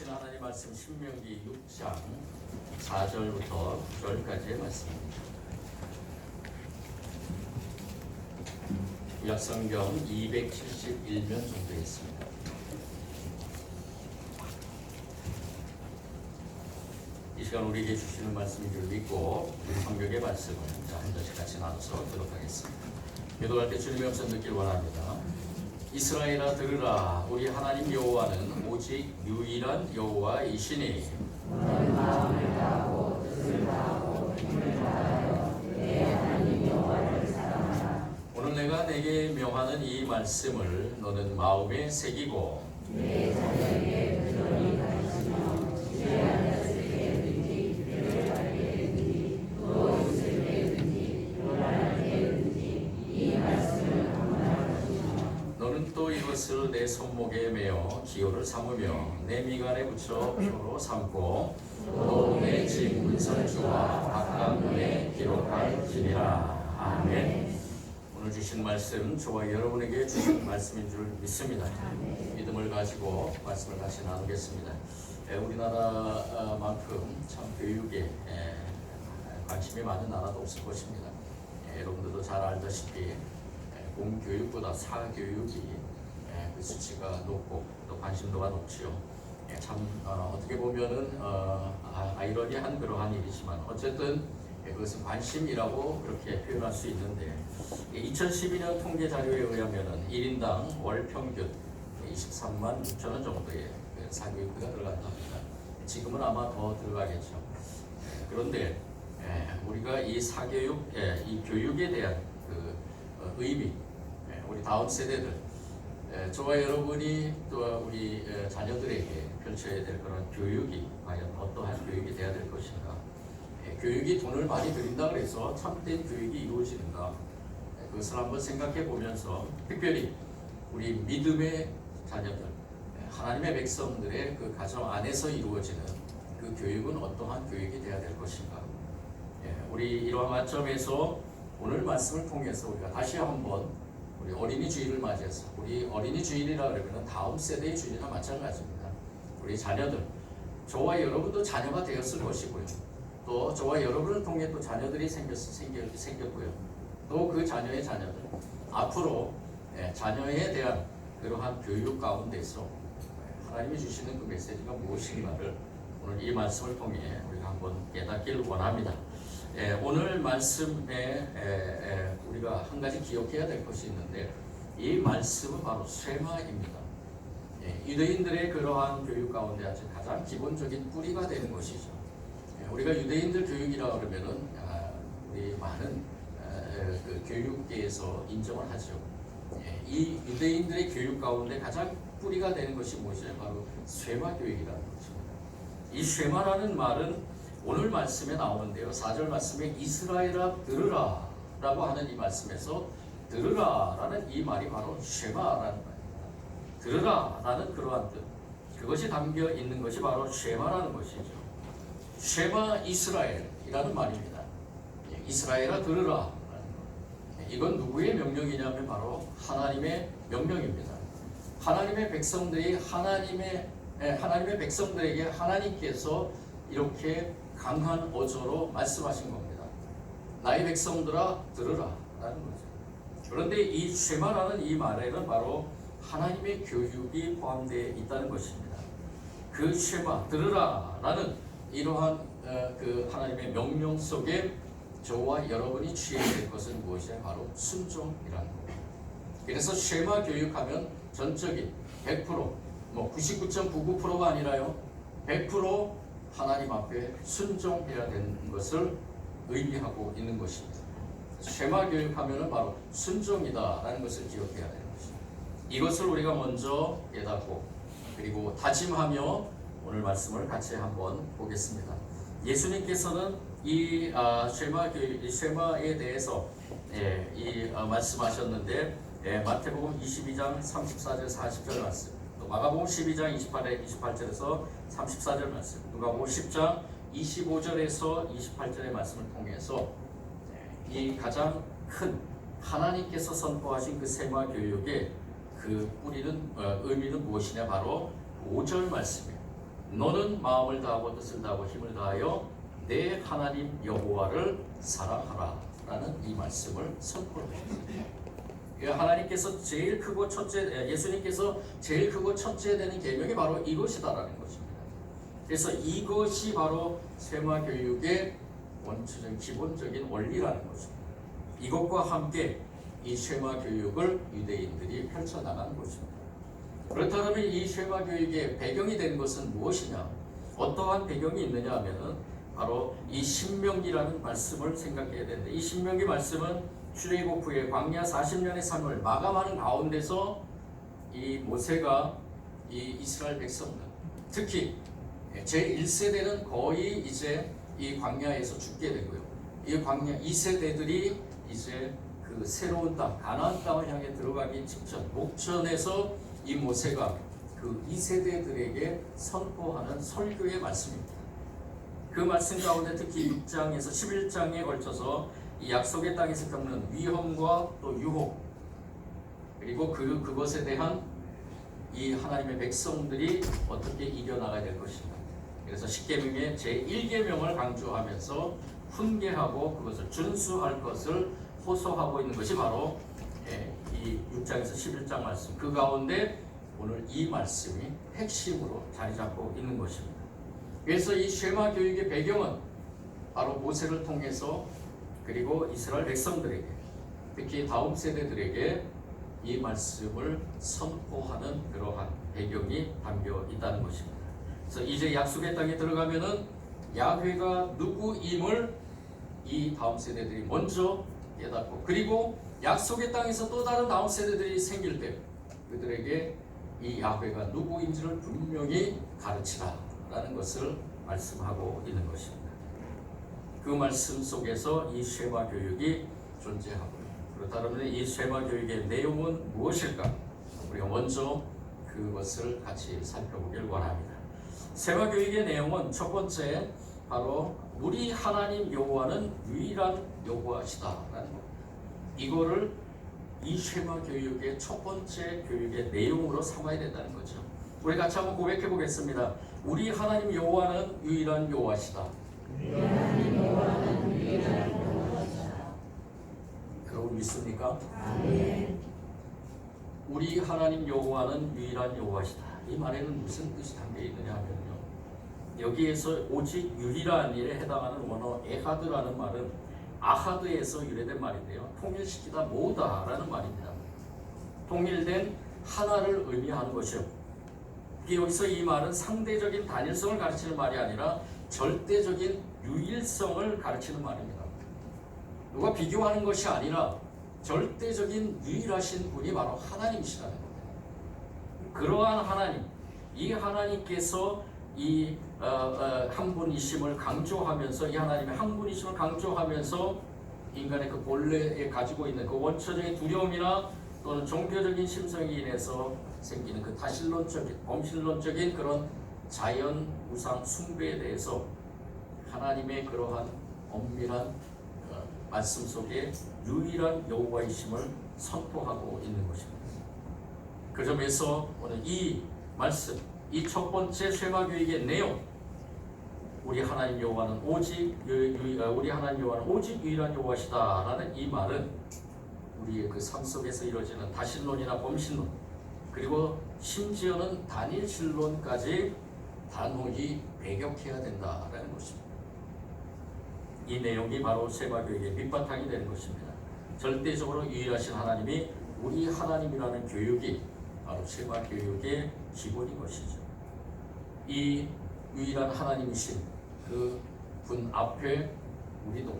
주시는 하나님 말씀 신명기 6장 4절부터 9절까지의 말씀입니다. 약성경 271면 정도 있습니다. 이 시간 우리에게 주시는 말씀인 줄 믿고 우리 성경의 말씀을 자, 한 절씩 같이 나눠서 듣도록 하겠습니다. 기도할 때 주님의 음성 듣길 원합니다. 이스라엘아 들으라. 우리 하나님 여호와는 오직 유일한 여호와이시니. 오늘 내가 내게 명하는 이 말씀을 너는 마음에 새기고 너는 또 이것을 내 손목에 매어 기호를 삼으며 내 미간에 붙여 표로 삼고 또내집 문설주와 바깥 문에 기록할지니라. 아멘. 오늘 주신 말씀 저와 여러분에게 주신 말씀인 줄 믿습니다. 믿음을 가지고 말씀을 다시 나누겠습니다. 에, 우리나라만큼 참 교육에 에, 관심이 많은 나라도 없을 것입니다. 에, 여러분들도 잘 알다시피 에, 공교육보다 사교육이 에, 그 수치가 높고 또 관심도가 높지요. 예, 참 어, 떻게 보면은 어, 아, 아이러니한 그러한 일이지만 어쨌든 예, 그것은 관심이라고 그렇게 표현할 수 있는데 2012년 통계 자료에 의하면은 1인당 월 평균 23만 6천 원 정도의 그 사교육비가 들어간답니다. 지금은 아마 더 들어가겠죠. 예, 그런데 예, 우리가 이 사교육, 예, 이 교육에 대한 그 어, 의미, 예, 우리 다음 세대들, 예, 저와 여러분이 또 우리 예, 자녀들에게 펼쳐야 될 그런 교육이 과연 어떠한 교육이 돼야 될 것인가? 예, 교육이 돈을 많이 들인다 그래서 참된 교육이 이루어지는가? 예, 그것을 한번 생각해 보면서 특별히 우리 믿음의 자녀들, 예, 하나님의 백성들의 그 가정 안에서 이루어지는 그 교육은 어떠한 교육이 돼야 될 것인가? 예, 우리 이러한 관점에서 오늘 말씀을 통해서 우리가 다시 한번 우리 어린이 주일을 맞이해서 우리 어린이 주일이라 그러면 다음 세대의 주일이나 마찬가지입니다. 우리 자녀들 저와 여러분도 자녀가 되었을 것이고요. 또 저와 여러분을 통해 또 자녀들이 생겼, 생겼, 생겼고요. 또 그 자녀의 자녀들 앞으로 예, 자녀에 대한 그러한 교육 가운데서 예, 하나님이 주시는 그 메시지가 무엇인가를 오늘 이 말씀을 통해 우리가 한번 깨닫기를 원합니다. 예, 오늘 말씀에 에, 에, 우리가 한 가지 기억해야 될 것이 있는데 이 말씀은 바로 쇠마입니다. 예, 유대인들의 그러한 교육 가운데 아주 가장 기본적인 뿌리가 되는 것이죠. 예, 우리가 유대인들 교육이라 그러면은 아, 우리 많은 에, 그 교육계에서 인정을 하죠. 예, 이 유대인들의 교육 가운데 가장 뿌리가 되는 것이 무엇이냐 바로 쇠마 교육이라는 것입니다. 이 쇠마라는 말은 오늘 말씀에 나오는데요. 4절 말씀에 이스라엘아 들으라 라고 하는 이 말씀에서 들으라 라는 이 말이 바로 쉐마라는 말입니다. 들으라 라는 그러한 뜻. 그것이 담겨 있는 것이 바로 쉐마라는 것이죠. 쉐마 이스라엘이라는 말입니다. 예, 이스라엘아 들으라. 이건 누구의 명령이냐면 바로 하나님의 명령입니다. 하나님의 백성들이 하나님의 예, 하나님의 백성들에게 하나님께서 이렇게 강한 어조로 말씀하신 겁니다. 나의 백성들아 들으라 라는 거죠. 그런데 이 쉐마라는 이 말에는 바로 하나님의 교육이 포함되어 있다는 것입니다. 그 쉐마 들으라 라는 이러한 어, 그 하나님의 명령 속에 저와 여러분이 취해야 될 것은 무엇이냐 바로 순종이라는 겁니다. 그래서 쉐마 교육하면 전적인 100%뭐 99.99%가 아니라요 100% 하나님 앞에 순종해야 되는 것을 의미하고 있는 것입니다. 쉐마 교육하면은 바로 순종이다라는 것을 기억해야 되는 것입니다. 이것을 우리가 먼저 깨닫고 그리고 다짐하며 오늘 말씀을 같이 한번 보겠습니다. 예수님께서는 이 아, 쉐마 교육, 이 쉐마에 대해서 예, 이 아, 말씀하셨는데 예, 마태복음 22장 34절 40절 말씀, 또 마가복음 12장 28에 28절에서 34절 말씀, 누가복음 10장 25절에서 28절의 말씀을 통해서 예, 이 가장 큰 하나님께서 선포하신 그 세마 교육의 그 뿌리는 어, 의미는 무엇이냐 바로 5절 말씀이에요. 너는 마음을 다하고 뜻을 다하고 힘을 다하여 내 하나님 여호와를 사랑하라라는 이 말씀을 선포하셨습니다. 예, 하나님께서 제일 크고 첫째 예, 예수님께서 제일 크고 첫째 되는 계명이 바로 이것이다라는 것입니다. 그래서 이것이 바로 세마 교육의 원초적 기본적인 원리라는 것입니다. 이것과 함께 이 쉐마 교육을 유대인들이 펼쳐나가는 것입니다. 그렇다면 이 쉐마 교육의 배경이 된 것은 무엇이냐? 어떠한 배경이 있느냐 하면은 바로 이 신명기라는 말씀을 생각해야 되는데 이 신명기 말씀은 출애굽 후에 광야 40년의 삶을 마감하는 가운데서 이 모세가 이 이스라엘 백성들 특히 제 1세대는 거의 이제 이 광야에서 죽게 되고요. 이 광야 2세대들이 이제 그 새로운 땅 가나안 땅을 향해 들어가기 직전 목전에서 이 모세가 그 2세대들에게 선포하는 설교의 말씀입니다. 그 말씀 가운데 특히 6장에서 11장에 걸쳐서 이 약속의 땅에서 겪는 위험과 또 유혹 그리고 그 그것에 대한 이 하나님의 백성들이 어떻게 이겨나가야 될 것인가. 그래서 십계명의 제 1계명을 강조하면서 훈계하고 그것을 준수할 것을 호소하고 있는 것이 바로 예, 이 6장에서 11장 말씀. 그 가운데 오늘 이 말씀이 핵심으로 자리 잡고 있는 것입니다. 그래서 이 쉐마 교육의 배경은 바로 모세를 통해서 그리고 이스라엘 백성들에게 특히 다음 세대들에게 이 말씀을 선포하는 그러한 배경이 담겨 있다는 것입니다. 그래서 이제 약속의 땅에 들어가면은 야훼가 누구임을 이 다음 세대들이 먼저 깨닫고 그리고 약속의 땅에서 또 다른 다음 세대들이 생길 때 그들에게 이 야훼가 누구인지를 분명히 가르치라라는 것을 말씀하고 있는 것입니다. 그 말씀 속에서 이 쉐마 교육이 존재하고 그렇다면 이 쉐마 교육의 내용은 무엇일까? 우리가 먼저 그것을 같이 살펴보길 원합니다. 쉐마 교육의 내용은 첫 번째 바로 우리 하나님 여호와는 유일한 여호와시다라는 것. 이거를 이 쉐마 교육의 첫 번째 교육의 내용으로 삼아야 된다는 거죠. 우리 같이 한번 고백해 보겠습니다. 우리 하나님 여호와는 유일한 여호와시다. 여러분 믿습니까? 우리 하나님 여호와는 유일한 여호와시다. 이 말에는 무슨 뜻이 담겨 있느냐 하면요. 여기에서 오직 유일한에 해당하는 원어 에하드라는 말은 아하드에서 유래된 말인데요. 통일시키다 모다라는 말입니다. 통일된 하나를 의미하는 것이요. 여기서 이 말은 상대적인 단일성을 가르치는 말이 아니라 절대적인 유일성을 가르치는 말입니다. 누가 비교하는 것이 아니라 절대적인 유일하신 분이 바로 하나님이시라는 겁니다. 그러한 하나님, 이 하나님께서 이 어, 어, 한 분이심을 강조하면서 이 하나님의 한 분이심을 강조하면서 인간의 그 본래에 가지고 있는 그 원초적인 두려움이나 또는 종교적인 심성이 인해서 생기는 그 다신론적인 범신론적인 그런 자연 우상 숭배에 대해서 하나님의 그러한 엄밀한 어, 말씀 속에 유일한 여호와이심을 선포하고 있는 것입니다. 그 점에서 오늘 이 말씀, 이 첫 번째 쉐마 교육의 내용, 우리 하나님 여호와는 오직 어, 우리 하나님 여호와는 오직 유일한 여호와시다라는 이 말은 우리의 그 삶 속에서 이루어지는 다신론이나 범신론 그리고 심지어는 단일신론까지 단호히 배격해야 된다라는 것입니다. 이 내용이 바로 세바 교육의 밑바탕이 되는 것입니다. 절대적으로 유일하신 하나님이 우리 하나님이라는 교육이 바로 세바 교육의 기본인 것이죠. 이 유일한 하나님이신 그 분 앞에 우리도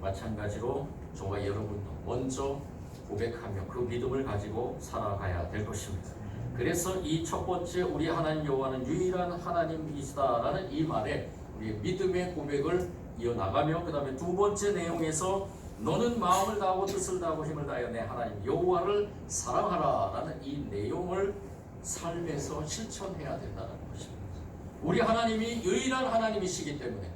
마찬가지로 저와 여러분도 먼저 고백하며 그 믿음을 가지고 살아가야 될 것입니다. 그래서 이 첫 번째 우리 하나님 여호와는 유일한 하나님이시다라는 이 말에 우리 믿음의 고백을 이어나가며 그 다음에 두 번째 내용에서 너는 마음을 다하고 뜻을 다하고 힘을 다하여 내 하나님 여호와를 사랑하라라는 이 내용을 삶에서 실천해야 된다는 것입니다. 우리 하나님이 유일한 하나님이시기 때문에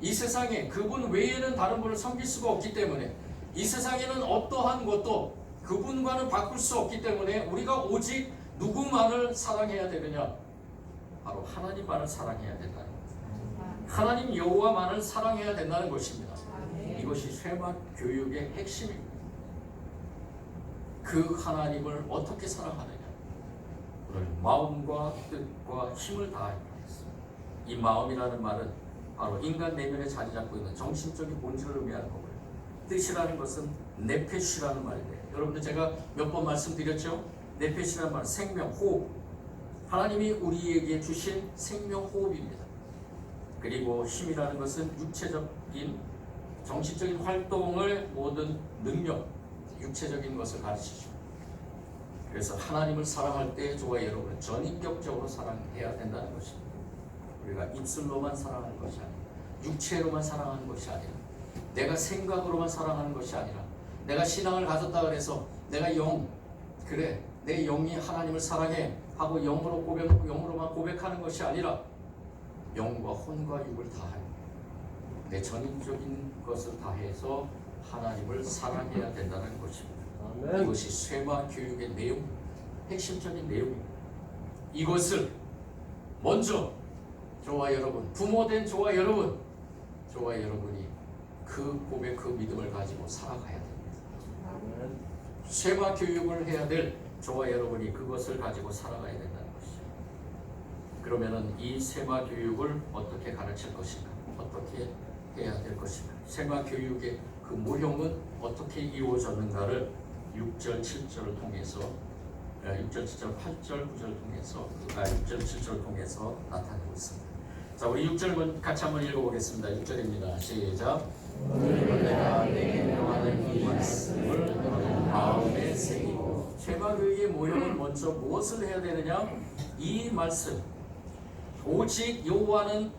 이 세상에 그분 외에는 다른 분을 섬길 수가 없기 때문에 이 세상에는 어떠한 것도 그분과는 바꿀 수 없기 때문에 우리가 오직 누구만을 사랑해야 되느냐? 바로 하나님만을 사랑해야 된다는 것. 하나님 여호와만을 사랑해야 된다는 것입니다. 이것이 쇠막 교육의 핵심입니다. 그 하나님을 어떻게 사랑하느냐? 오늘 마음과 뜻과 힘을 다하여 이 마음이라는 말은 바로 인간 내면에 자리 잡고 있는 정신적인 본질을 의미하는 거고요. 뜻이라는 것은 네페시라는 말이에요. 여러분들 제가 몇 번 말씀드렸죠? 네페시라는 말은 생명, 호흡. 하나님이 우리에게 주신 생명 호흡입니다. 그리고 힘이라는 것은 육체적인 정신적인 활동을 모든 능력, 육체적인 것을 가르치죠. 그래서 하나님을 사랑할 때 저와 여러분은 전인격적으로 사랑해야 된다는 것입니다. 우리가 입술로만 사랑하는 것이 아니라 육체로만 사랑하는 것이 아니라 내가 생각으로만 사랑하는 것이 아니라 내가 신앙을 가졌다 그래서 내가 영 그래 내 영이 하나님을 사랑해 하고 영으로 고백 영으로만 고백하는 것이 아니라 영과 혼과 육을 다하여 내 전인적인 것을 다해서 하나님을 사랑해야 된다는 것입니다. 아멘. 이것이 쇠마 교육의 내용, 핵심적인 내용입니다. 이것을 먼저 저와 여러분, 부모된 저와 여러분, 저와 여러분이 그 고백, 그 믿음을 가지고 살아가야 됩니다. 쇠마 교육을 해야 될 저와 여러분이 그것을 가지고 살아가야 된다는 것이죠. 그러면은 이 쇠마 교육을 어떻게 가르칠 것인가? 어떻게 해야 될 것인가? 쇠마 교육의 그 모형은 어떻게 이루어졌는가를 6절, 7절을 통해서 아, 6절, 7절, 8절, 9절을 통해서 아, 6절, 7절을 통해서 나타내고 있습니다. 자, 우리 6절 같이 한번 읽어보겠습니다. 6절입니다. 시작. 오늘 내가 내게 명하는 이 말씀을 너는 마음에 새기 고 쇠마교육의 모형은 먼저 무엇을 해야 되느냐? 이 말씀 오직 여호와는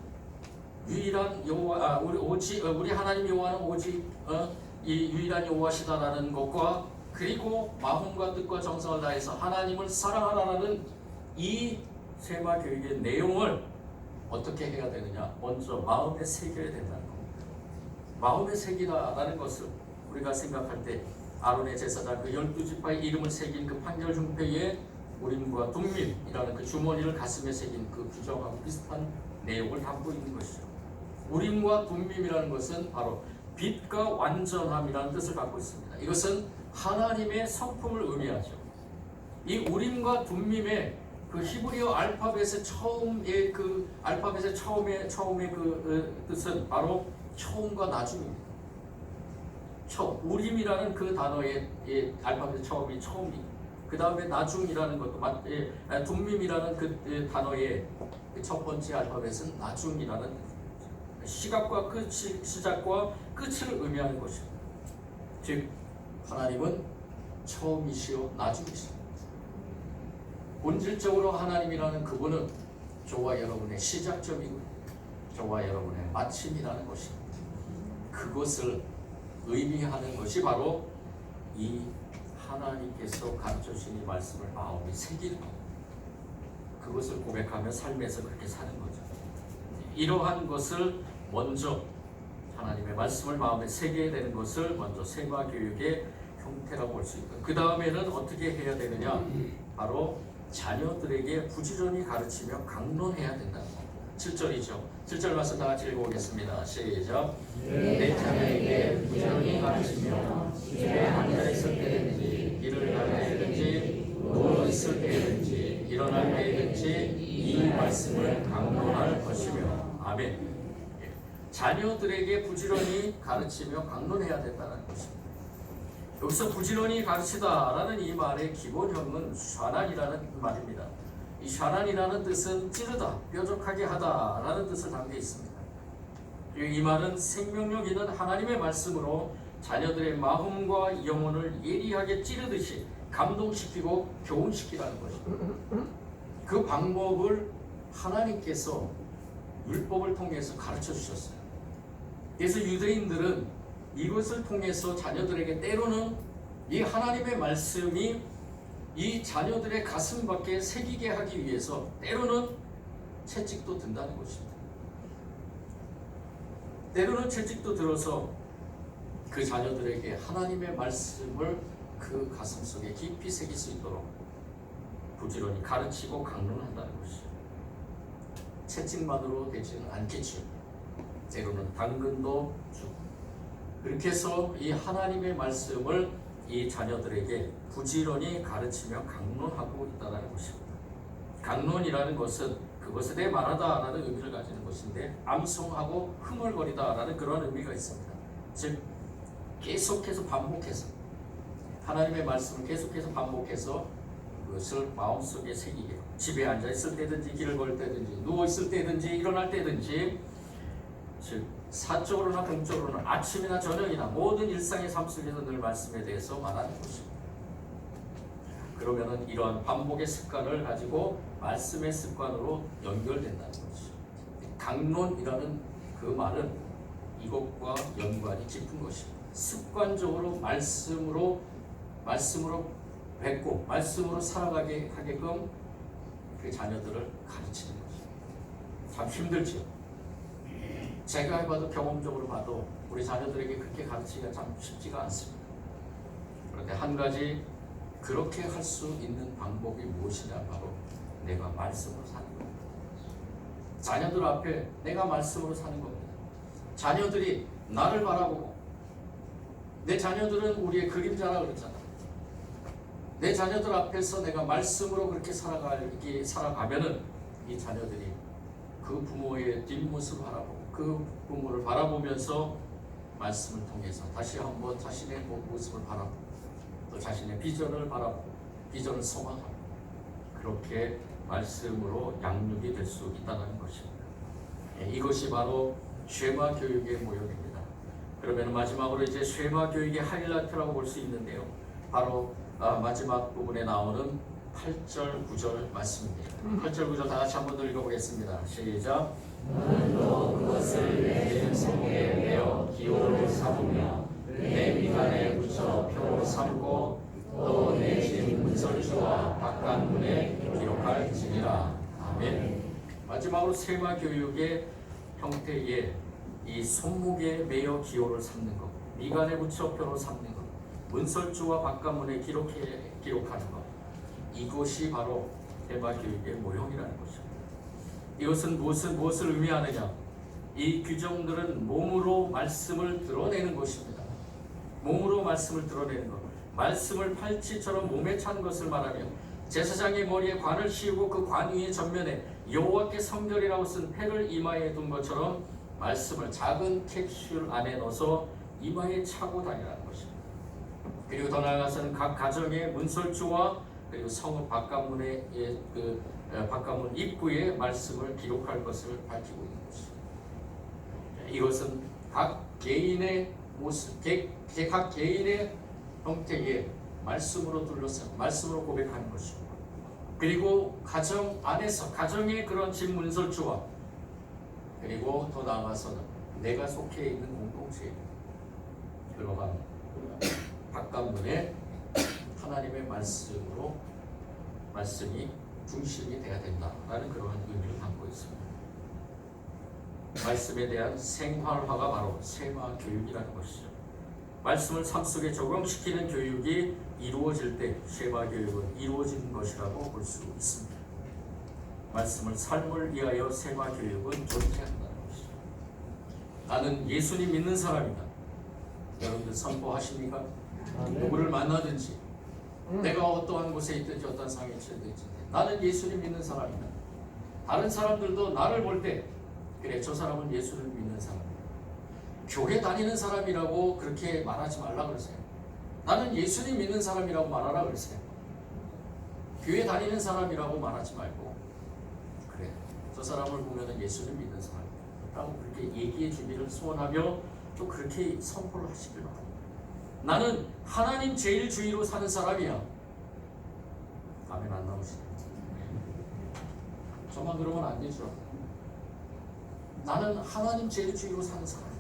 유일한 여호와 아, 우리 오직 어, 우리 하나님 여호와는 오직 어, 이 유일한 여호와시다라는 것과 그리고 마음과 뜻과 정성을 다해서 하나님을 사랑하라는 이 세마 교육의 내용을 어떻게 해야 되느냐? 먼저 마음에 새겨야 된다는 겁니다. 마음에 새기다라는 것을 우리가 생각할 때 아론의 제사장 그 열두 지파의 이름을 새긴 그 판결 중패에 우림과 둠밈이라는 그 주머니를 가슴에 새긴 그 규정하고 비슷한 내용을 담고 있는 것이죠. 우림과 둠밈이라는 것은 바로 빛과 완전함이라는 뜻을 갖고 있습니다. 이것은 하나님의 성품을 의미하죠. 이 우림과 둠밈의 그 히브리어 알파벳의 처음의 그 알파벳의 처음의 처음의 그 어, 뜻은 바로 처음과 나중입니다. 처음 우림이라는 그 단어의 예, 알파벳 처음이 처음이 그 다음에 나중이라는 것도 맞 예, 아, 둠밈이라는 그 예, 단어의 그첫 번째 알파벳은 나중이라는 시각과 끝 시, 시작과 끝을 의미하는 것입니다. 즉 하나님은 처음이시요 나중이시오. 본질적으로 하나님이라는 그분은 저와 여러분의 시작점이고 저와 여러분의 마침이라는 것입니다. 그것을 의미하는 것이 바로 이 하나님께서 가르쳐 주신 이 말씀을 마음에 새기는 것. 그것을 고백하며 삶에서 그렇게 사는 거죠. 이러한 것을 먼저 하나님의 말씀을 마음에 새겨야 되는 것을 먼저 세마 교육의 형태라고 볼 수 있고 그 다음에는 어떻게 해야 되느냐 바로 자녀들에게 부지런히 가르치며 강론해야 된다는 겁니다. 7절이죠. 7절 말씀 다 같이 읽어보겠습니다. 시작. 내 자녀에게 부지런히 가르치며 집에 앉아 있을 때든지 길을 가야 되든지 누워 있을 때든지 일어날 때든지 이 말씀을 강론할 것이며 아멘. 예. 자녀들에게 부지런히 가르치며 강론해야 된다는 것입니다. 여기서 부지런히 가르치다라는 이 말의 기본형은 샤난이라는 말입니다. 이 샤난이라는 뜻은 찌르다, 뾰족하게 하다라는 뜻을 담겨 있습니다. 이 말은 생명력 있는 하나님의 말씀으로 자녀들의 마음과 영혼을 예리하게 찌르듯이 감동시키고 교훈시키라는 것입니다. 그 방법을 하나님께서 율법을 통해서 가르쳐 주셨어요. 그래서 유대인들은 이것을 통해서 자녀들에게 때로는 이 하나님의 말씀이 이 자녀들의 가슴 밖에 새기게 하기 위해서 때로는 채찍도 든다는 것입니다. 때로는 채찍도 들어서 그 자녀들에게 하나님의 말씀을 그 가슴 속에 깊이 새길 수 있도록 부지런히 가르치고 강론한다는 것이죠. 채찍만으로 되지는 않겠죠. 때로는 당근도 주고 그렇게 해서 이 하나님의 말씀을 이 자녀들에게 부지런히 가르치며 강론하고 있다는 것입니다. 강론이라는 것은 그것에 대해 말하다라는 의미를 가지는 것인데 암송하고 흥얼거리다라는 그런 의미가 있습니다. 즉 계속해서 반복해서 하나님의 말씀을 계속해서 반복해서 그것을 마음속에 새기게 집에 앉아 있을 때든지 길을 걸 때든지 누워 있을 때든지 일어날 때든지 즉 사적으로나 공적으로나 아침이나 저녁이나 모든 일상의 삶 속에서 늘 말씀에 대해서 말하는 것입니다. 그러면은 이러한 반복의 습관을 가지고 말씀의 습관으로 연결된다는 것이죠. 강론이라는 그 말은 이것과 연관이 깊은 것입니다. 습관적으로 말씀으로 말씀으로 뵙고 말씀으로 살아가게 하게끔 그 자녀들을 가르치는 것입니다. 참 힘들죠. 제가 해봐도 경험적으로 봐도 우리 자녀들에게 그렇게 가르치기가 참 쉽지가 않습니다. 그런데 한 가지 그렇게 할 수 있는 방법이 무엇이냐 바로 내가 말씀으로 사는 겁니다. 자녀들 앞에 내가 말씀으로 사는 겁니다. 자녀들이 나를 바라보고 내 자녀들은 우리의 그림자라 그랬잖아. 내 자녀들 앞에서 내가 말씀으로 그렇게 살아가기 살아가면은 이 자녀들이 그 부모의 뒷모습을 바라보고 그 부모를 바라보면서 말씀을 통해서 다시 한번 자신의 모습을 바라보고 또 자신의 비전을 바라보고 비전을 소망하고 그렇게 말씀으로 양육이 될 수 있다는 것입니다. 예, 이것이 바로 쉐마 교육의 모형입니다. 그러면 마지막으로 이제 쉐마 교육의 하이라이트라고 볼 수 있는데요. 바로 아, 마지막 부분에 나오는 8절 9절 말씀입니다. 8절 9절 다 같이 한번 더 읽어보겠습니다. 시작. 너도 그것을 내 손에 메어 기호를 삼으며 내 미간에 붙여 표로 삼고 또 내 집 문설주와 바깥문에 기록할지니라. 아멘. 마지막으로 세마 교육의 형태의 이 손목에 매어 기호를 삼는 것, 미간에 붙여 표로 삼는 것, 문설주와 바깥문에 기록해 기록하는 것. 이것이 바로 세마 교육의 모형이라는 것입니다. 이것은 무엇을 무엇을 의미하느냐? 이 규정들은 몸으로 말씀을 드러내는 것입니다. 몸으로 말씀을 드러내는 것. 말씀을 팔찌처럼 몸에 찬 것을 말하며 제사장의 머리에 관을 씌우고 그 관 위의 전면에 여호와께 성결이라고 쓴 패를 이마에 둔 것처럼 말씀을 작은 캡슐 안에 넣어서 이마에 차고 다니라는 것입니다. 그리고 더 나아가서는 각 가정의 문설주와 그리고 성읍 바깥문의 예, 그 어, 바깥문 입구에 말씀을 기록할 것을 밝히고 있는 것입니다. 이것은 각 개인의 모습, 개, 개- 각 개인의 형태의 말씀으로 둘러싸고 말씀으로 고백하는 것입니다. 그리고 가정 안에서 가정의 그런 집 문설주와 그리고 더 나아가서는 내가 속해 있는 공동체 그러한 바깥문에 하나님의 말씀으로 말씀이 중심이 돼야 된다라는 그러한 의미를 담고 있습니다. 말씀에 대한 생활화가 바로 세마 교육이라는 것이죠. 말씀을 삶 속에 적용시키는 교육이 이루어질 때 세마 교육은 이루어지는 것이라고 볼 수 있습니다. 말씀을 삶을 위하여 세마 교육은 존재한다는 것이죠. 나는 예수님 믿는 사람이다. 여러분들 선포하십니까? 누구를 만나든지 내가 어떠한 곳에 있든지 어떠한 상황에 처해든지 나는 예수님 믿는 사람이다. 다른 사람들도 나를 볼 때 그래 저 사람은 예수를 믿는 사람이다. 교회 다니는 사람이라고 그렇게 말하지 말라 그러세요. 나는 예수님 믿는 사람이라고 말하라 그러세요. 교회 다니는 사람이라고 말하지 말고 그래 저 사람을 보면은 예수님 믿는 사람이라고 그렇게 얘기해 주기를 소원하며 또 그렇게 선포를 하시길 바랍니다. 나는 하나님 제일 주의로 사는 사람이야. 아멘 안 나오시네. 저만 그러면 안 되죠. 나는 하나님 제일 주의로 사는 사람이야.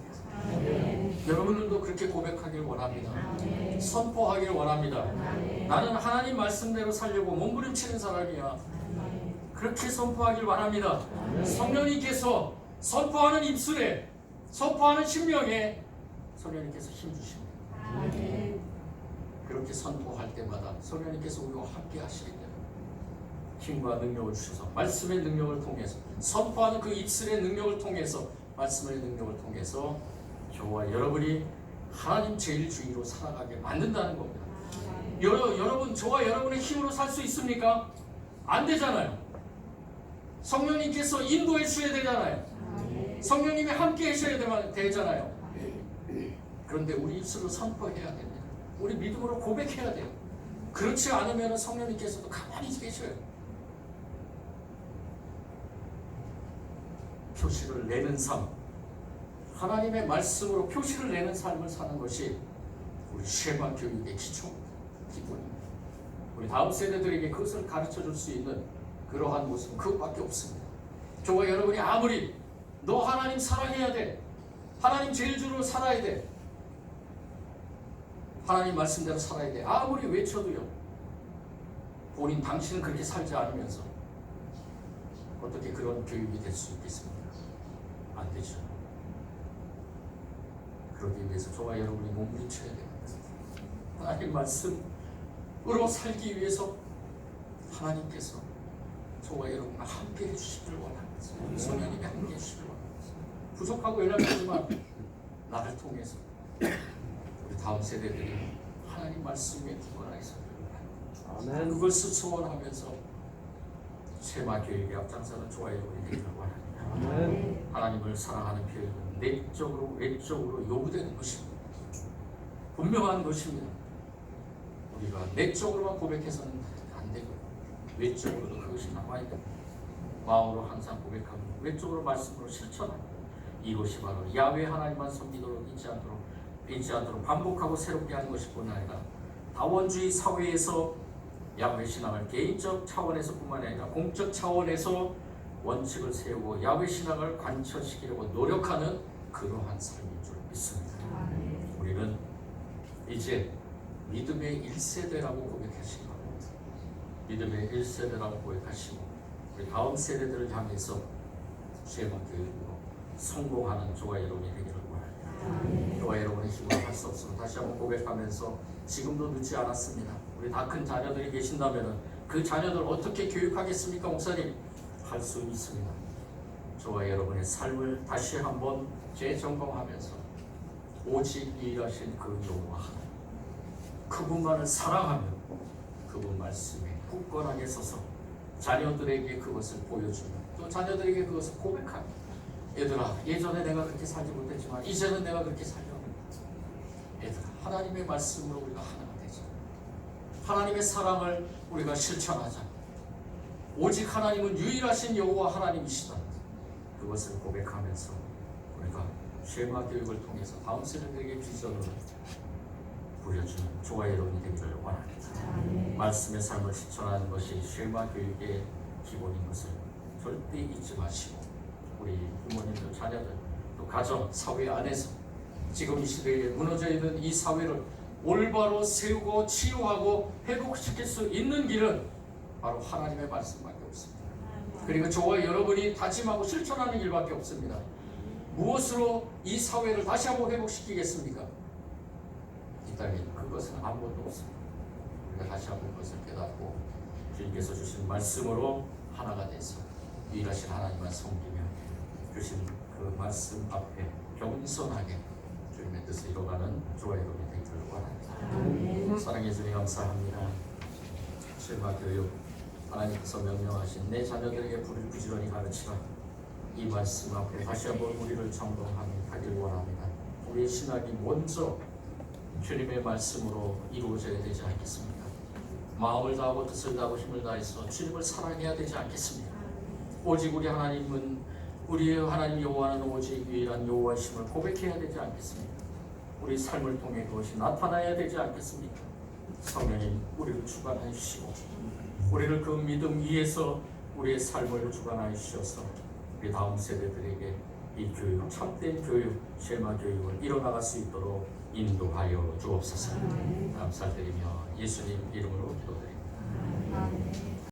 여러분들도 그렇게 고백하길 원합니다. 선포하길 원합니다. 나는 하나님 말씀대로 살려고 몸부림치는 사람이야. 그렇게 선포하길 바랍니다. 성령님께서 선포하는 입술에, 선포하는 심령에 성령님께서 힘 주십니다. 그렇게 선포할 때마다 성령님께서 우리와 함께 하시기 때문에 힘과 능력을 주셔서 말씀의 능력을 통해서 선포하는 그 입술의 능력을 통해서 말씀의 능력을 통해서 저와 여러분이 하나님 제일주의로 살아가게 만든다는 겁니다. 여러, 여러분 저와 여러분의 힘으로 살 수 있습니까? 안 되잖아요. 성령님께서 인도해 주셔야 되잖아요. 성령님이 함께 되- 되잖아요. 그런데 우리 입술로 선포해야 됩니다. 우리 믿음으로 고백해야 돼요. 그렇지 않으면 성령님께서도 가만히 계셔요. 표시를 내는 삶, 하나님의 말씀으로 표시를 내는 삶을 사는 것이 우리 쉐마 교육의 기초, 기본입니다. 우리 다음 세대들에게 그것을 가르쳐 줄 수 있는 그러한 모습은 그것밖에 없습니다. 저와 여러분이 아무리 너 하나님 사랑해야 돼. 하나님 제일주로 살아야 돼. 하나님 말씀대로 살아야 돼. 아무리 외쳐도요. 본인 당신은 그렇게 살지 않으면서 어떻게 그런 교육이 될 수 있겠습니까? 안 되죠. 그러기 위해서 저와 여러분이 몸부림쳐야 됩니다. 하나님 말씀으로 살기 위해서 하나님께서 저와 여러분과 함께 해주시기를 원합니다. 성령님이 함께 해주시기를 원합니다. 부족하고 연약하지만 나를 통해서 우리 다음 세대들이 하나님 말씀에 구원하게 살기를 원합니다. 그것을 소원하면서 세마 교육의 앞장서는 저와 여러분이 되기를 원합니다. 하나님을 사랑하는 표현은 내적으로 외적으로 요구되는 것입니다. 분명한 것입니다. 우리가 내적으로만 고백해서는 안 되고 외적으로도 그것이 나와야 됩니다. 마음으로 항상 고백하고 외적으로 말씀으로 실천하고 이것이 바로 야외 하나님만 섬기도록 잊지 않도록 잊지 않도록 반복하고 새롭게 하는 것이뿐 아니라 다원주의 사회에서 야외 신앙을 개인적 차원에서뿐만 아니라 공적 차원에서 원칙을 세우고 야외 신앙을 관철시키려고 노력하는 그러한 삶인 줄 믿습니다. 우리는 이제 믿음의 1세대라고 고백하시기 바랍니다. 믿음의 1세대라고 고백하시고 우리 다음 세대들을 향해서 쉐마 교육으로 성공하는 저와 여러분이 되기를 원합니다. 저와 여러분의 힘으로 할 수 없으면 다시 한번 고백하면서 지금도 늦지 않았습니다. 우리 다 큰 자녀들이 계신다면 그 자녀들 어떻게 교육하겠습니까, 목사님? 할 수 있습니다. 저와 여러분의 삶을 다시 한번 재점검하면서 오직 일하신 그 여호와 그분만을 사랑하며 그분 말씀에 굳건하게 서서 자녀들에게 그것을 보여주며 또 자녀들에게 그것을 고백하며 얘들아 예전에 내가 그렇게 살지 못했지만 이제는 내가 그렇게 살려고 얘들아 하나님의 말씀으로 우리가 하나가 되자. 하나님의 사랑을 우리가 실천하자 오직 하나님은 유일하신 여호와 하나님이시다 그것을 고백하면서 우리가 쉐마 교육을 통해서 다음 세대들에게 비전을 부려주는 저와 여러분이 되기를 원합니다. 말씀의 삶을 실천하는 것이 쉐마 교육의 기본인 것을 절대 잊지 마시고 우리 부모님들, 자녀들, 또 가정, 사회 안에서 지금 이 시대에 무너져 있는 이 사회를 올바로 세우고 치유하고 회복시킬 수 있는 길은 바로 하나님의 말씀밖에 없습니다. 그리고 저와 여러분이 다짐하고 실천하는 일밖에 없습니다. 무엇으로 이 사회를 다시 한번 회복시키겠습니까? 이 땅에 그것은 아무것도 없습니다. 우리가 다시 한번 그것을 깨닫고 주님께서 주신 말씀으로 하나가 돼서 유일하신 하나님만 섬기며 주신 그 말씀 앞에 겸손하게 주님의 뜻을 이뤄가는 저와 여러분이 되기를 원합니다. 사랑해 주님 감사합니다. 실마 교육 하나님께서 명령하신 내 자녀들에게 부지런히 가르치라 이 말씀 앞에 다시 한번 우리를 점검하길 원합니다. 우리의 신학이 먼저 주님의 말씀으로 이루어져야 되지 않겠습니까? 마음을 다하고 뜻을 다하고 힘을 다해서 주님을 사랑해야 되지 않겠습니까? 오직 우리 하나님은 우리의 하나님 여호와는 오직 유일한 여호와심을 고백해야 되지 않겠습니까? 우리 삶을 통해 그것이 나타나야 되지 않겠습니까? 성령님 우리를 주관하여 주시고 우리를 그 믿음 위에서 우리의 삶을 주관하여 주셔서 우리 다음 세대들에게 이 교육, 참된 교육, 쉐마 교육을 이뤄나갈 수 있도록 인도하여 주옵소서. 감사드리며 예수님 이름으로 기도드립니다.